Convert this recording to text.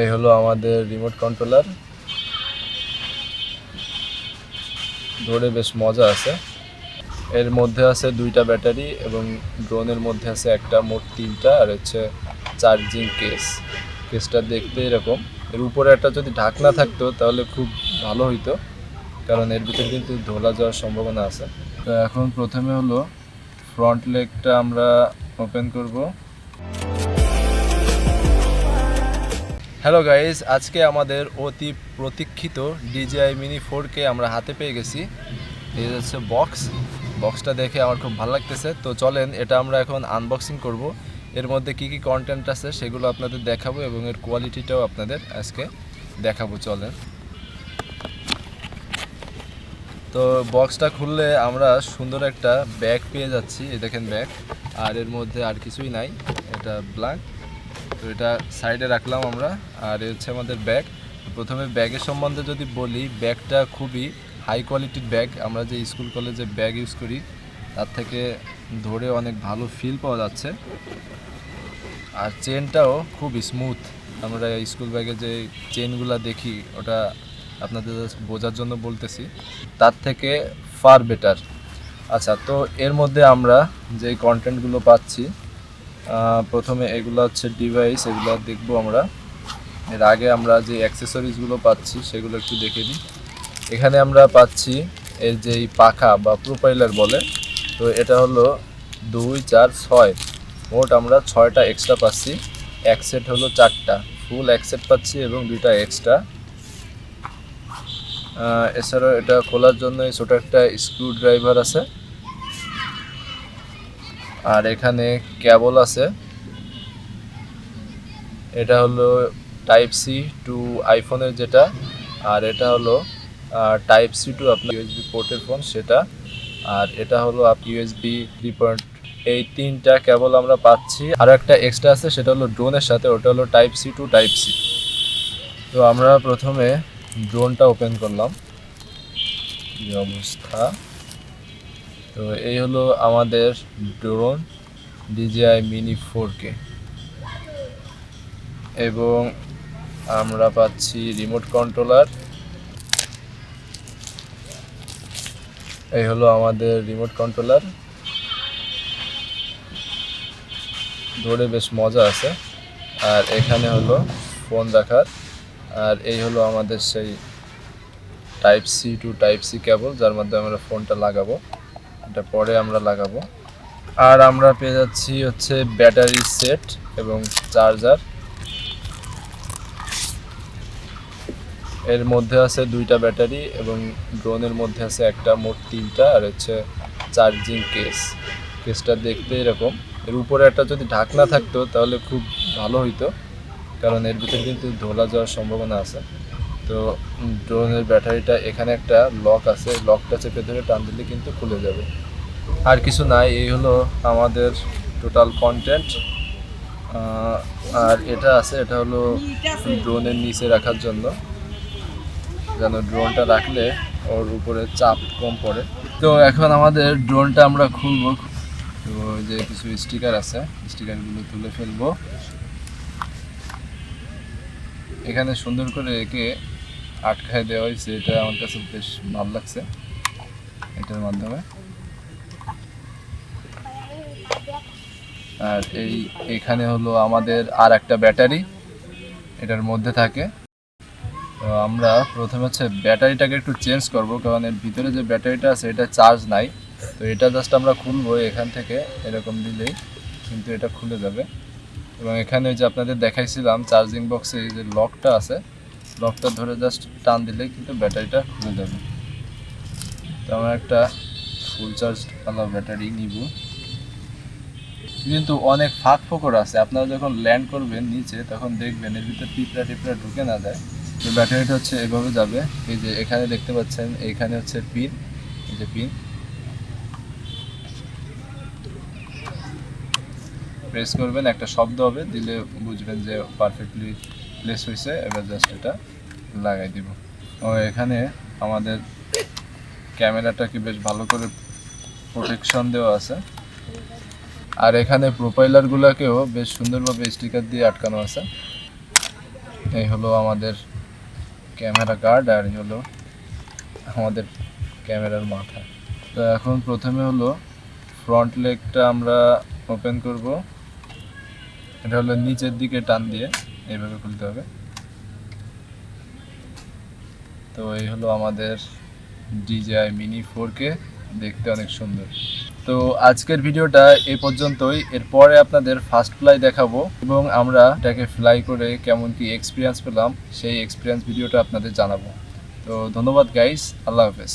এই হলো আমাদের রিমোট কন্ট্রোলার ধরে বেশ মজা আছে। এর মধ্যে আছে দুইটা ব্যাটারি এবং ড্রোনের মধ্যে আছে একটা, মোট তিনটা, আর হচ্ছে চার্জিং কেস কেসটা দেখতে এরকম। এর উপরে একটা যদি ঢাকনা থাকতো, তাহলে খুব ভালো হইতো, কারণ এর ভিতরে কিন্তু ধোলা যাওয়ার সম্ভাবনা আছে। তো এখন প্রথমে হলো ফ্রন্ট লেগটা আমরা ওপেন করব। হ্যালো গাইজ আজকে আমাদের অতি প্রতীক্ষিত ডিজিআই মিনি ফোরকে আমরা হাতে পেয়ে গেছি। এই হচ্ছে বক্স বক্সটা দেখে আমার খুব ভালো লাগতেছে। তো চলেন, এটা আমরা এখন আনবক্সিং করব। এর মধ্যে কি কি কন্টেন্ট আছে সেগুলো আপনাদের দেখাবো এবং এর কোয়ালিটিটাও আপনাদের আজকে দেখাবো। চলেন। তো বক্সটা খুললে আমরা সুন্দর একটা ব্যাগ পেয়ে যাচ্ছি। এই দেখেন ব্যাগ আর এর মধ্যে আর কিছুই নাই। এটা ব্ল্যাঙ্ক তো এটা সাইডে রাখলাম আমরা, আর এ হচ্ছে আমাদের ব্যাগ। প্রথমে ব্যাগের সম্বন্ধে যদি বলি, ব্যাগটা খুবই হাই কোয়ালিটির ব্যাগ। আমরা যে স্কুল কলেজে ব্যাগ ইউজ করি, তার থেকে ধরে অনেক ভালো ফিল পাওয়া যাচ্ছে। আর চেনটাও খুব স্মুথ আমরা স্কুল ব্যাগে যে চেনগুলো দেখি, ওটা আপনাদের বোঝার জন্য বলতেছি। তার থেকে ফার বেটার আচ্ছা তো এর মধ্যে আমরা যে কন্টেন্টগুলো পাচ্ছি প্রথমে এগুলো হচ্ছে ডিভাইস এগুলো দেখব আমরা। এর আগে আমরা যে অ্যাক্সেসরিজগুলো পাচ্ছি, সেগুলো একটু দেখে নিই। এখানে আমরা পাচ্ছি এর যেই পাখা বা প্রোপাইলার বলে, তো এটা হলো দুই, চার, ছয়। মোট আমরা ছয়টা এক্সট্রা পাচ্ছি। এক সেট হলো চারটা। ফুল এক সেট পাচ্ছি এবং দুইটা এক্সট্রা এছাড়াও এটা খোলার জন্য ছোটো একটা স্ক্রু ড্রাইভার আছে। আর এখানে ক্যাবল আছে। এটা হলো টাইপ সি টু আইফোনের যেটা, আর এটা হলো টাইপ সি টু আপনার ইউএসবি পোর্টের ফোন সেটা, আর এটা হলো আপ ইউএসবি থ্রি পয়েন্ট এই তিনটা কেবল আমরা পাচ্ছি। আর একটা এক্সট্রা আছে, সেটা হলো ড্রোনের সাথে, ওটা হলো type C two type C তো আমরা প্রথমে ড্রোনটা ওপেন করলাম। অবস্থা? তো এই হলো আমাদের drone D J I mini four K এবং আমরা পাচ্ছি রিমোট কন্ট্রোলার এই হলো আমাদের রিমোট কন্ট্রোলার ধরে বেশ মজা আছে। আর এখানে হলো ফোন রাখার আর এই হলো আমাদের সেই type C two type C cable যার মধ্যে আমরা ফোনটা লাগাবো। এটা পরে আমরা লাগাবো। আর আমরা পেয়ে যাচ্ছি হচ্ছে ব্যাটারি সেট এবং চার্জার। এর মধ্যে আছে দুইটা ব্যাটারি এবং ড্রোনের মধ্যে আছে একটা, মোট তিনটা, আর হচ্ছে চার্জিং কেস কেসটা দেখতে এরকম। এর উপরে একটা যদি ঢাকনা থাকতো তাহলে খুব ভালো হইতো, কারণ এর ভিতরে কিন্তু ধোলা যাওয়ার সম্ভাবনা আছে। তো ড্রোনের ব্যাটারিটা এখানে একটা লক আছে, লকটা চেপে ধরে টান দিলে কিন্তু খুলে যাবে। আর কিছু নাই, এই হলো আমাদের টোটাল কন্টেন্ট আর এটা আছে, এটা হলো ড্রোনের নিচে রাখার জন্য। যেন ড্রোনটা রাখলে ওর উপরে চাপ কম পড়ে। তো এখন আমাদের ড্রোনটা আমরা খুলবো। তো যে কিছু স্টিকার আছে, স্টিকারগুলো তুলে ফেলব। এখানে সুন্দর করে একে আটকায় দেওয়া হয়েছে, এটা আমার কাছে বেশ ভালো লাগছে, এটার মাধ্যমে। আর এই, এখানে হলো আমাদের আর একটা ব্যাটারি, এটার মধ্যে থাকে। তো আমরা প্রথমে হচ্ছে ব্যাটারিটাকে একটু চেঞ্জ করব, কারণ এর ভিতরে যে ব্যাটারিটা আছে, এটা চার্জ নাই। তো এটা জাস্ট আমরা খুলবো এখান থেকে, এরকম দিলেই কিন্তু এটা খুলে যাবে। এবং এখানে যে আপনাদের দেখাইছিলাম চার্জিং বক্সে যে লকটা আছে লকটা ধরে জাস্ট টান দিলেই কিন্তু ব্যাটারিটা খুলে যাবে। তো আমরা একটা ফুল চার্জ আলা ব্যাটারি নিব। কিন্তু অনেক ফাঁক ফোকর আছে। আপনারা যখন ল্যান্ড করবেন নিচে, তখন দেখবেন এর ভিতরে টিপরা টিপরা ঢুকে না যায়। তো ব্যাটারিটা হচ্ছে এভাবে যাবে। এই যে এখানে দেখতে পাচ্ছেন, এইখানে হচ্ছে পিন এই যে পিন প্রেস করবেন, একটা শব্দ হবে, দিলে বুঝবেন যে পারফেক্টলি প্লেস হয়েছে এবার জাস্ট এটা লাগাই দিব। ও, এখানে আমাদের ক্যামেরাটাকে বেশ ভালো করে প্রোটেকশন দেওয়া আছে। আর এখানে প্রোপাইলারগুলোকেও বেশ সুন্দরভাবে স্টিকার দিয়ে আটকানো আছে। এই হলো আমাদের ক্যামেরা গার্ড আর এই হলো আমাদের ক্যামেরার মাথা। তো এখন প্রথমে হলো ফ্রন্ট লেগটা আমরা ওপেন করব। এটা হলো নিচের দিকে টান দিয়ে। এইভাবে খুলতে হবে। তো এই হলো আমাদের ডিজিআই মিনি ফোর কে দেখতে অনেক সুন্দর। তো আজকের ভিডিওটা এ পর্যন্তই। এরপরে আপনাদের ফার্স্ট ফ্লাই দেখাবো এবং আমরা এটাকে ফ্লাই করে কেমন কি এক্সপিরিয়েন্স পেলাম, সেই এক্সপিরিয়েন্স ভিডিওটা আপনাদের জানাব। তো ধন্যবাদ গাইস আল্লাহ হাফেজ।